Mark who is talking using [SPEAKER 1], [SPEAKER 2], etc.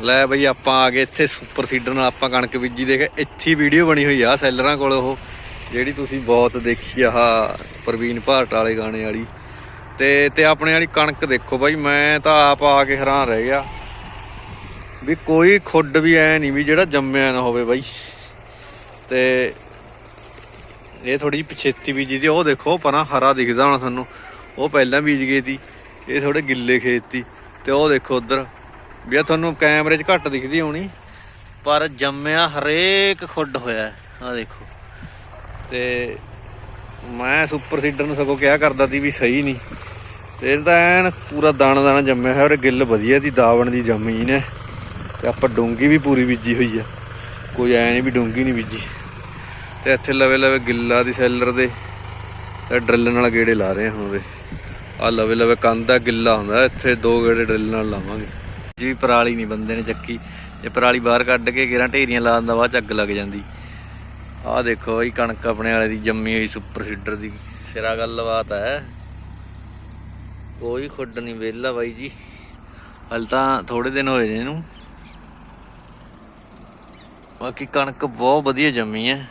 [SPEAKER 1] ਲੈ ਬਈ ਆਪਾਂ ਆ ਗਏ ਇੱਥੇ ਸੁਪਰ ਸੀਡਰ ਨਾਲ, ਆਪਾਂ ਕਣਕ ਬੀਜੀ ਦੇਖ, ਇੱਥੇ ਵੀਡੀਓ ਬਣੀ ਹੋਈ ਆ ਸੈਲਰਾਂ ਕੋਲ ਉਹ, ਜਿਹੜੀ ਤੁਸੀਂ ਬਹੁਤ ਦੇਖੀ ਆ, ਆਹ ਪ੍ਰਵੀਨ ਭਾਰਤ ਵਾਲੇ ਗਾਣੇ ਵਾਲੀ। ਤੇ ਤੇ ਆਪਣੇ ਵਾਲੀ ਕਣਕ ਦੇਖੋ ਬਾਈ, ਮੈਂ ਤਾਂ ਆਪ ਆ ਕੇ ਹੈਰਾਨ ਰਹਿ ਗਿਆ ਵੀ ਕੋਈ ਖੁੱਡ ਵੀ ਐ ਨਹੀਂ ਵੀ ਜਿਹੜਾ ਜੰਮਿਆ ਨਾ ਹੋਵੇ ਬਾਈ। ਤੇ ਇਹ ਥੋੜੀ ਜਿਹੀ ਪਛੇਤੀ ਬੀਜੀ ਦੀ ਉਹ ਦੇਖੋ, ਪਰਾਂ ਹਰਾ ਦਿਖਦਾ ਹੁਣ ਤੁਹਾਨੂੰ ਉਹ ਪਹਿਲਾਂ ਬੀਜ ਗਈ ਸੀ, ਇਹ ਥੋੜੇ ਗਿੱਲੇ ਖੇਤ ਸੀ। ਤੇ ਉਹ ਦੇਖੋ ਉਧਰ ਵੀ ਆ ਤੁਹਾਨੂੰ ਕੈਮਰੇ 'ਚ ਘੱਟ ਦਿਖਦੀ ਹੋਣੀ, ਪਰ ਜੰਮਿਆ ਹਰੇਕ ਖੁੱਡ ਹੋਇਆ ਆ ਦੇਖੋ। ਤੇ ਮੈਂ ਸੁਪਰ ਸੀਡਰ ਨੂੰ ਸਗੋਂ ਕਿਹਾ ਕਰਦਾ ਸੀ ਵੀ ਸਹੀ ਨਹੀਂ। ਤੇ ਇਹ ਤਾਂ ਐਨ ਪੂਰਾ ਦਾਣਾ ਦਾਣਾ ਜੰਮਿਆ ਹੋਇਆ ਔਰ ਗਿੱਲ ਵਧੀਆ ਦੀ ਦਾਵਣ ਦੀ ਜ਼ਮੀਨ ਹੈ ਤੇ ਆਪਾਂ ਡੂੰਗੀ ਵੀ ਪੂਰੀ ਬੀਜੀ ਹੋਈ ਆ। ਕੋਈ ਐ ਨਹੀਂ ਵੀ ਡੂੰਗੀ ਨਹੀਂ ਬੀਜੀ। ਤੇ ਇੱਥੇ ਲਵੇ ਲਵੇ ਗਿੱਲਾ ਦੀ ਸੈਲਰ ਦੇ ਤੇ ਡਰਿੱਲ ਨਾਲ ਗੇੜੇ ਲਾ ਰਹੇ ਹਾਂ ਉਹਦੇ ਆ ਲਵੇ ਲਵੇ ਕੰਧ ਆ, ਗਿੱਲਾ ਹੁੰਦਾ, ਇੱਥੇ ਦੋ ਗੇੜੇ ਡਰਿੱਲ ਨਾਲ ਲਾਵਾਂਗੇ। ਜੀ ਪਰਾਲੀ ਨਹੀਂ ਬੰਦੇ ਨੇ ਚੱਕੀ। ਜੇ ਪਰਾਲੀ ਬਾਹਰ ਕੱਢ ਕੇ ਗੇਰਾਂ, ਢੇਰੀਆਂ ਲਾ ਦਿੰਦਾ ਬਾਅਦ ਚ ਅੱਗ ਲੱਗ ਜਾਂਦੀ। ਆਹ ਦੇਖੋ ਇਹ ਕਣਕ ਆਪਣੇ ਵਾਲੇ ਦੀ ਜੰਮੀ ਹੋਈ ਸੁਪਰ ਸੀਡਰ ਦੀ। ਸਿਰਾ ਗੱਲ ਬਾਤ ਹੈ। ਕੋਈ ਖੁੱਡ ਨਹੀਂ, ਵਿਹਲਾ ਬਾਈ ਜੀ। ਹਲ ਤਾਂ ਥੋੜੇ ਦਿਨ ਹੋਏ ਨੇ ਇਹਨੂੰ। ਬਾਕੀ ਕਣਕ ਬਹੁਤ ਵਧੀਆ ਜੰਮੀ ਹੈ।